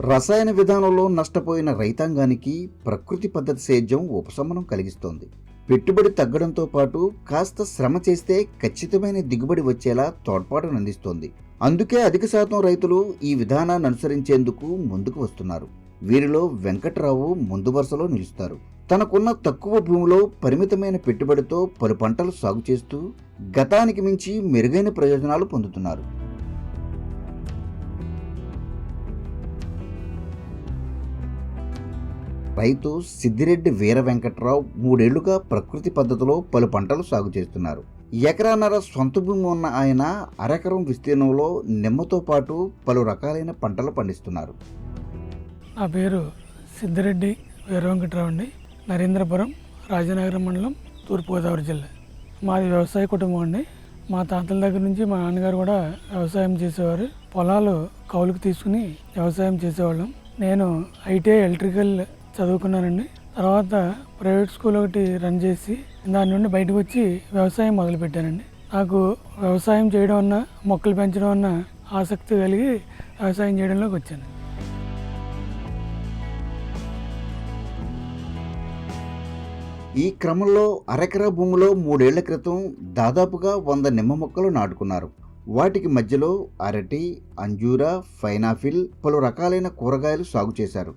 రసాయన విధానంలో నష్టపోయిన రైతాంగానికి ప్రకృతి పద్ధతి సేద్యం ఉపశమనం కలిగిస్తోంది. పెట్టుబడి తగ్గడంతో పాటు కాస్త శ్రమ చేస్తే ఖచ్చితమైన దిగుబడి వచ్చేలా తోడ్పాటును అందిస్తోంది. అందుకే అధిక శాతం రైతులు ఈ విధానాన్ని అనుసరించేందుకు ముందుకు వస్తున్నారు. వీరిలో వెంకట్రావు ముందు వరుసలో నిలుస్తారు. తనకున్న తక్కువ భూమిలో పరిమితమైన పెట్టుబడితో పలు పంటలు సాగు చేస్తూ గతానికి మించి మెరుగైన ప్రయోజనాలు పొందుతున్నారు. రైతు సిద్దిరెడ్డి వీర వెంకట్రావు మూడేళ్ళుగా ప్రకృతి పద్ధతిలో పలు పంటలు సాగు చేస్తున్నారు. ఎకరాన్నర సొంత భూమి ఉన్న ఆయన అరెకరం విస్తీర్ణంలో నిమ్మతో పాటు పలు రకాలైన పంటలు పండిస్తున్నారు. నా పేరు సిద్ధిరెడ్డి వీరవెంకటరావు అండి. నరేంద్రపురం రాజనగరం మండలం తూర్పుగోదావరి జిల్లా. మాది వ్యవసాయ కుటుంబం అండి. మా తాతల దగ్గర నుంచి మా నాన్నగారు కూడా వ్యవసాయం చేసేవారు. పొలాలు కౌలుకు తీసుకుని వ్యవసాయం చేసేవాళ్ళం. నేను ఐటీఐ ఎలక్ట్రికల్ చదువుకున్నానండి. తర్వాత ప్రైవేట్ స్కూల్ ఒకటి రన్ చేసి దాని నుండి బయటకు వచ్చి వ్యవసాయం మొదలుపెట్టానండి. నాకు వ్యవసాయం చేయడం అన్న మొక్కలు పెంచడం అన్న ఆసక్తి కలిగి వ్యవసాయం చేయడంలోకి వచ్చాను. ఈ క్రమంలో అరెకరా భూమిలో మూడేళ్ళ క్రితం దాదాపుగా వంద నిమ్మ మొక్కలు నాటుకున్నారు. వాటికి మధ్యలో అరటి అంజూరా పైనాపిల్ పలు రకాలైన కూరగాయలు సాగు చేశారు.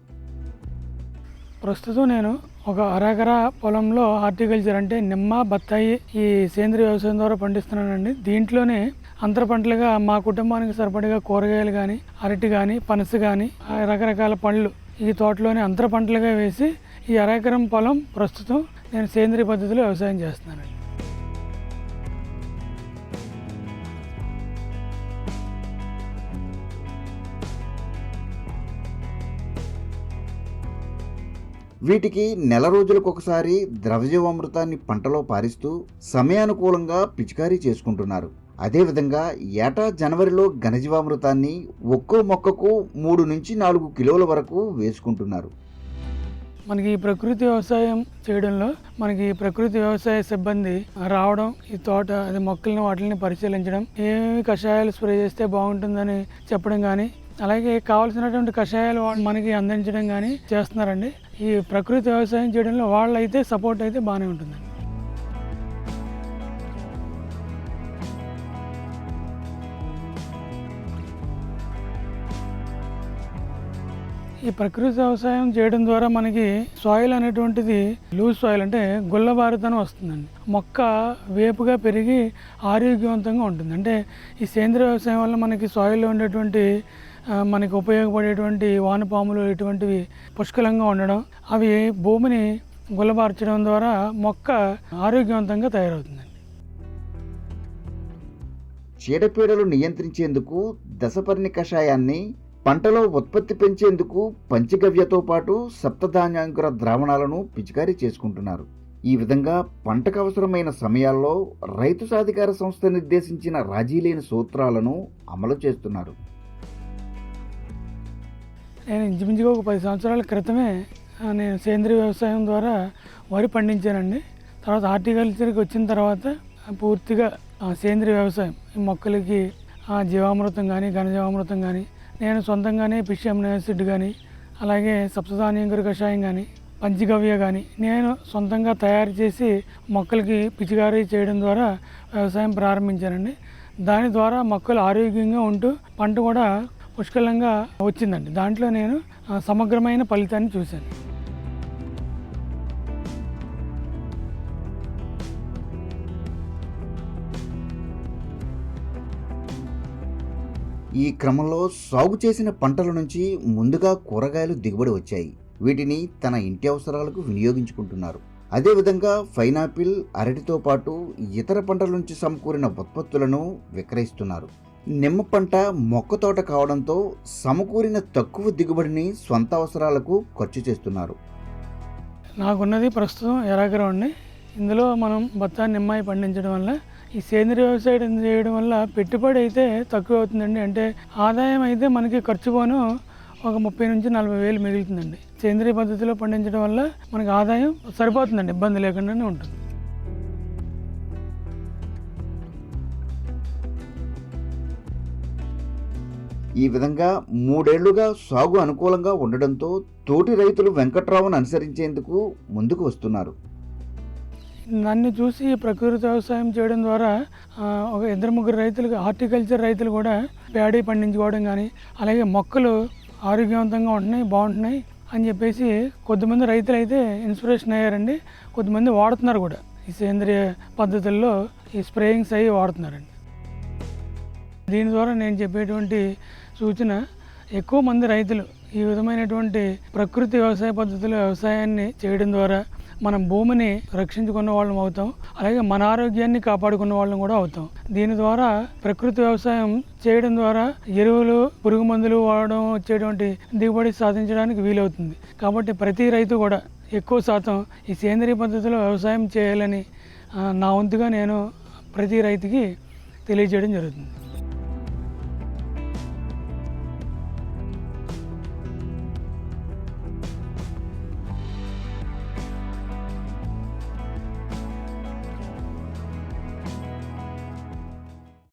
ప్రస్తుతం నేను ఒక అరెకరా పొలంలో హార్టికల్చర్ అంటే నిమ్మ బత్తాయి ఈ సేంద్రియ వ్యవసాయం ద్వారా పండిస్తున్నానండి. దీంట్లోనే అంతర పంటలుగా మా కుటుంబానికి సరిపడగా కూరగాయలు కానీ అరటి కానీ పనస కానీ రకరకాల పండ్లు ఈ తోటలోనే అంతర పంటలుగా వేసి ఈ అరెకరం పొలం ప్రస్తుతం నేను సేంద్రియ పద్ధతిలో వ్యవసాయం చేస్తున్నానండి. వీటికి నెల రోజులకు ఒకసారి ద్రవజీవామృతాన్ని పంటలో పారిస్తూ సమయానుకూలంగా పిచికారీ చేసుకుంటున్నారు. అదేవిధంగా ఏటా జనవరిలో ఘనజీవామృతాన్ని ఒక్కో మొక్కకు మూడు నుంచి నాలుగు కిలోల వరకు వేసుకుంటున్నారు. మనకి ప్రకృతి వ్యవసాయం చేయడంలో మనకి ప్రకృతి వ్యవసాయ సిబ్బంది రావడం ఈ తోట అది మొక్కలను వాటిని పరిశీలించడం ఏమేమి కషాయాలు స్ప్రే చేస్తే బాగుంటుందని చెప్పడం కానీ అలాగే కావాల్సినటువంటి కషాయాలు మనకి అందించడం కానీ చేస్తున్నారండి. ఈ ప్రకృతి వ్యవసాయం చేయడంలో వాళ్ళైతే సపోర్ట్ అయితే బాగానే ఉంటుందండి ఈ ప్రకృతి వ్యవసాయం చేయడం ద్వారా మనకి సాయిల్ అనేటువంటిది లూజ్ సాయిల్ అంటే గుల్లబారుతనం వస్తుందండి. మొక్క వేపుగా పెరిగి ఆరోగ్యవంతంగా ఉంటుంది. అంటే ఈ సేంద్రియ వ్యవసాయం వల్ల మనకి సాయిల్లో ఉండేటువంటి మనకి ఉపయోగపడేటువంటి వానపాములు ఇటువంటివి పుష్కలంగా ఉండడం అవి భూమిని గుల్లబార్చడం ద్వారా మొక్క ఆరోగ్యవంతంగా తయారవుతుందండి. చీడపీడలు నియంత్రించేందుకు దశపర్ణి కషాయాన్ని పంటలో ఉత్పత్తి పెంచేందుకు పంచగవ్యతో పాటు సప్తధాన్యాంకుర ద్రావణాలను పిచికారీ చేసుకుంటున్నారు. ఈ విధంగా పంటకు అవసరమైన సమయాల్లో రైతు సాధికార సంస్థ నిర్దేశించిన రాజీ లేని సూత్రాలను అమలు చేస్తున్నారు. నేను ఇంచుమించుగా ఒక పది సంవత్సరాల క్రితమే నేను సేంద్రియ వ్యవసాయం ద్వారా వరి పండించానండి. తర్వాత హార్టికల్చర్కి వచ్చిన తర్వాత పూర్తిగా ఆ, సేంద్రియ వ్యవసాయం మొక్కలకి జీవామృతం కానీ ఘనజీవామృతం కానీ నేను సొంతంగానే ఫిష్ యాసిడ్ కానీ అలాగే సప్తధాన్యంకర కషాయం కానీ పంచగవ్య కానీ నేను సొంతంగా తయారు చేసి మొక్కలకి పిచికారీ చేయడం ద్వారా వ్యవసాయం ప్రారంభించానండి. దాని ద్వారా మొక్కలు ఆరోగ్యంగా ఉంటూ పంట కూడా పుష్కలంగా వచ్చిందండి. దాంట్లో నేను సమగ్రమైన ఫలితాన్ని చూశాను. ఈ క్రమంలో సాగు చేసిన పంటల నుంచి ముందుగా కూరగాయలు దిగుబడి వచ్చాయి. వీటిని తన ఇంటి అవసరాలకు వినియోగించుకుంటున్నారు. అదేవిధంగా పైనాపిల్ అరటితో పాటు ఇతర పంటల నుంచి సమకూరిన ఉత్పత్తులను విక్రయిస్తున్నారు. నిమ్మ పంట మొక్క తోట కావడంతో సమకూరిన తక్కువ దిగుబడిని స్వంత అవసరాలకు ఖర్చు చేస్తున్నారు. నాకున్నది ప్రస్తుతం ఎరాకరం అండి. ఇందులో మనం బత్తా నిమ్మాయి పండించడం వల్ల ఈ సేంద్రియ వ్యవసాయం చేయడం వల్ల పెట్టుబడి అయితే తక్కువ అవుతుందండి. అంటే ఆదాయం అయితే మనకి ఖర్చు పోను ఒక ముప్పై నుంచి నలభై వేలు మిగులుతుందండి. సేంద్రియ పద్ధతిలో పండించడం వల్ల మనకి ఆదాయం సరిపోతుందండి. ఇబ్బంది లేకుండానే ఉంటుంది. ఈ విధంగా మూడేళ్ళుగా సాగు అనుకూలంగా ఉండడంతో తోటి రైతులు వెంకట్రావును అనుసరించేందుకు ముందుకు వస్తున్నారు. నన్ను చూసి ప్రకృతి వ్యవసాయం చేయడం ద్వారా ఒక ఇద్దరు ముగ్గురు రైతులకు హార్టికల్చర్ రైతులు కూడా ప్యాడీ పండించుకోవడం కానీ అలాగే మొక్కలు ఆరోగ్యవంతంగా ఉంటున్నాయి బాగుంటున్నాయి అని చెప్పేసి కొద్దిమంది రైతులు అయితే ఇన్స్పిరేషన్ అయ్యారండి. కొద్దిమంది వాడుతున్నారు కూడా. ఈ సేంద్రియ పద్ధతుల్లో ఈ స్ప్రేయింగ్స్ అవి వాడుతున్నారండి. దీని ద్వారా నేను చెప్పేటువంటి సూచన ఎక్కువ మంది రైతులు ఈ విధమైనటువంటి ప్రకృతి వ్యవసాయ పద్ధతిలో వ్యవసాయాన్ని చేయడం ద్వారా మనం భూమిని రక్షించుకున్న వాళ్ళం అవుతాం. అలాగే మన ఆరోగ్యాన్ని కాపాడుకున్న వాళ్ళం కూడా అవుతాం. దీని ద్వారా ప్రకృతి వ్యవసాయం చేయడం ద్వారా ఎరువులు పురుగు మందులు వాడడం వచ్చేటువంటి దిగుబడి సాధించడానికి వీలవుతుంది. కాబట్టి ప్రతి రైతు కూడా ఎక్కువ శాతం ఈ సేంద్రియ పద్ధతిలో వ్యవసాయం చేయాలని నా వంతుగా నేను ప్రతి రైతుకి తెలియజేయడం జరుగుతుంది.